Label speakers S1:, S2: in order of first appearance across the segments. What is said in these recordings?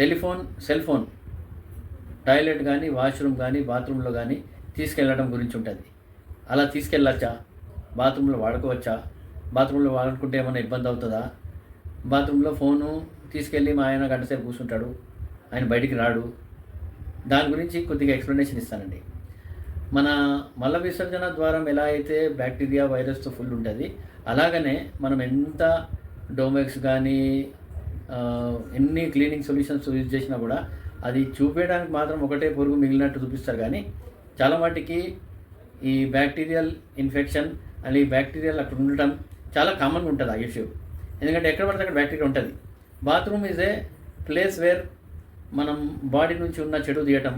S1: Telephone cell phone toilet కానీ washroom కానీ బాత్రూంలో కానీ తీసుకెళ్ళడం గురించి ఉంటుంది. అలా తీసుకెళ్ళచ్చా? బాత్రూంలో వాడుకోవచ్చా? బాత్రూంలో వాడుకుంటే ఏమైనా ఇబ్బంది అవుతుందా? బాత్రూంలో ఫోను తీసుకెళ్ళి మా ఆయన గంటసేపు కూర్చుంటాడు. ఆయన బయటికి రాడు. దాని గురించి కొద్దిగా ఎక్స్ప్లెనేషన్ ఇస్తానండి. మన మల విసర్జన ద్వారం ఎలా అయితే బ్యాక్టీరియా వైరస్తో ఫుల్ ఉంటుంది అలాగనే మనం ఎంత డోమెక్స్ కానీ ఎన్ని క్లీనింగ్ సొల్యూషన్స్ యూజ్ చేసినా కూడా అది చూపేయడానికి మాత్రం ఒకటే పురుగు మిగిలినట్టు చూపిస్తారు. కానీ చాలా వాటికి ఈ బ్యాక్టీరియల్ ఇన్ఫెక్షన్ అండ్ ఈ బ్యాక్టీరియల్ అక్కడ ఉండటం చాలా కామన్గా ఉంటుంది ఆ ఇష్యూ ఎందుకంటే ఎక్కడ పడితే అక్కడ బ్యాక్టీరియా ఉంటుంది. Bathroom is a place where మనం బాడీ నుంచి ఉన్న చెడు తీయటం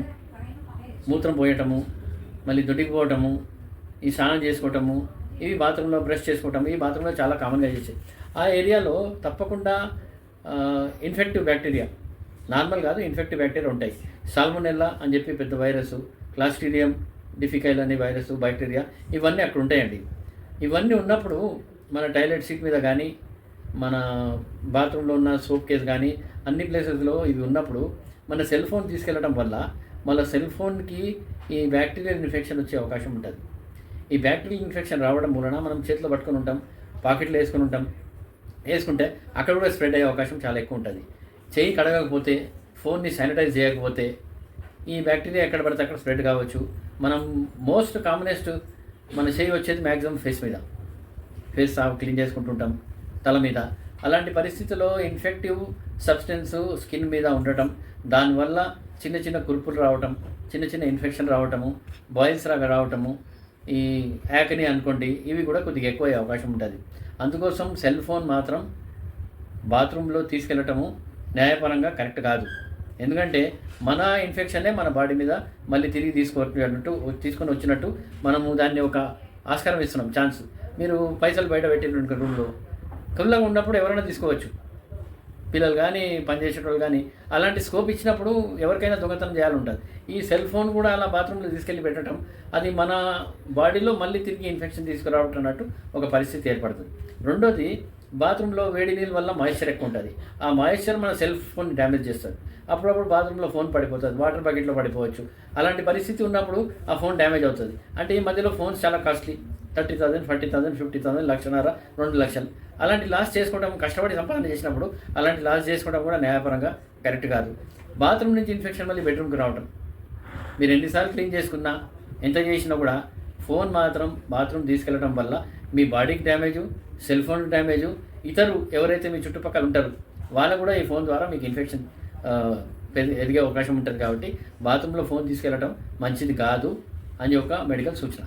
S1: మూత్రం పోయటము మళ్ళీ దొడ్డికి ఈ స్నానం చేసుకోవటము ఇవి బాత్రూంలో బ్రష్ చేసుకోవటం ఈ బాత్రూంలో చాలా కామన్గా చేసేది ఆ ఏరియాలో తప్పకుండా ఇన్ఫెక్టివ్ బ్యాక్టీరియా నార్మల్ కాదు ఇన్ఫెక్టివ్ బ్యాక్టీరియా ఉంటాయి. సాల్మోనెల్లా అని చెప్పి పెద్ద వైరస్ క్లాస్టీరియం డిఫికైల్ అనే వైరస్ బ్యాక్టీరియా ఇవన్నీ అక్కడ ఉంటాయండి. ఇవన్నీ ఉన్నప్పుడు మన టాయిలెట్ సీట్ మీద కానీ మన బాత్రూంలో ఉన్న సోప్ కేస్ కానీ అన్ని ప్లేసెస్లో ఇవి ఉన్నప్పుడు మన సెల్ ఫోన్ తీసుకెళ్ళడం వల్ల మన సెల్ ఫోన్కి ఈ బ్యాక్టీరియల్ ఇన్ఫెక్షన్ వచ్చే అవకాశం ఉంటుంది. ఈ బ్యాక్టీరియల్ ఇన్ఫెక్షన్ రావడం వలన మనం చేతిలో పట్టుకొని ఉంటాం పాకెట్లో వేసుకొని ఉంటాం వేసుకుంటే అక్కడ కూడా స్ప్రెడ్ అయ్యే అవకాశం చాలా ఎక్కువ ఉంటుంది. చేయి కడగకపోతే ఫోన్ని శానిటైజ్ చేయకపోతే ఈ బ్యాక్టీరియా ఎక్కడ పడితే అక్కడ స్ప్రెడ్ కావచ్చు. మనం మోస్ట్ కామనెస్ట్ మన చేయి వచ్చేది మ్యాక్సిమం ఫేస్ మీద. ఫేస్ క్లీన్ చేసుకుంటుంటాం తల మీద. అలాంటి పరిస్థితుల్లో ఇన్ఫెక్టివ్ సబ్స్టెన్స్ స్కిన్ మీద ఉండటం దానివల్ల చిన్న చిన్న కురుపులు రావటం చిన్న చిన్న ఇన్ఫెక్షన్ రావటము బాయిల్స్ రాగా రావటము ఈ యాకని అనుకోండి ఇవి కూడా కొద్దిగా ఎక్కువ అయ్యే అవకాశం ఉంటుంది. అందుకోసం సెల్ ఫోన్ మాత్రం బాత్రూంలో తీసుకెళ్ళటము న్యాయపరంగా కరెక్ట్ కాదు. ఎందుకంటే మన ఇన్ఫెక్షనే మన బాడీ మీద మళ్ళీ తిరిగి తీసుకొచ్చినట్టు తీసుకొని వచ్చినట్టు మనము దాన్ని ఒక ఆస్కారం ఇస్తున్నాం ఛాన్స్. మీరు పైసలు బయట పెట్టినటువంటి రూమ్లో. ఖుల్లాగా ఉన్నప్పుడు ఎవరైనా తీసుకోవచ్చు. పిల్లలు కానీ పనిచేసేటోళ్ళు కానీ అలాంటి స్కోప్ ఇచ్చినప్పుడు ఎవరికైనా దొంగతనం చేయాలంటుంది. ఈ సెల్ ఫోన్ కూడా అలా బాత్రూంలో తీసుకెళ్ళి పెట్టడం అది మన బాడీలో మళ్ళీ తిరిగి ఇన్ఫెక్షన్ తీసుకురావటం అన్నట్టు ఒక పరిస్థితి ఏర్పడుతుంది. రెండోది బాత్రూంలో వేడి నీళ్ళ వల్ల మాయిశ్చర్ ఎక్కువ ఉంటుంది. ఆ మాయిశ్చర్ మన సెల్ ఫోన్ డ్యామేజ్ చేస్తుంది. అప్పుడప్పుడు బాత్రూంలో ఫోన్ పడిపోతుంది వాటర్ బకెట్లో పడిపోవచ్చు. అలాంటి పరిస్థితి ఉన్నప్పుడు ఆ ఫోన్ డ్యామేజ్ అవుతుంది. అంటే ఈ మధ్యలో ఫోన్స్ చాలా costly thirty thousand forty thousand fifty thousand లక్షన్నర రెండు లక్షలు. అలాంటి లాస్ చేసుకోవడం కష్టపడి సంపాదన చేసినప్పుడు అలాంటి లాస్ చేసుకోవడం కూడా న్యాయపరంగా కరెక్ట్ కాదు. బాత్రూమ్ నుంచి ఇన్ఫెక్షన్ మళ్ళీ బెడ్రూమ్కి రావడం మీరు ఎన్నిసార్లు క్లీన్ చేసుకున్నా ఎంత చేసినా కూడా ఫోన్ మాత్రం బాత్రూమ్ తీసుకెళ్ళడం వల్ల మీ బాడీకి డ్యామేజు సెల్ ఫోన్ డ్యామేజు ఇతరు ఎవరైతే మీ చుట్టుపక్కల ఉంటారో వాళ్ళకు కూడా ఈ ఫోన్ ద్వారా మీకు ఇన్ఫెక్షన్ ఎదిగే అవకాశం ఉంటుంది కాబట్టి బాత్రూంలో ఫోన్ తీసుకెళ్ళడం మంచిది కాదు అని ఒక మెడికల్ సూచన.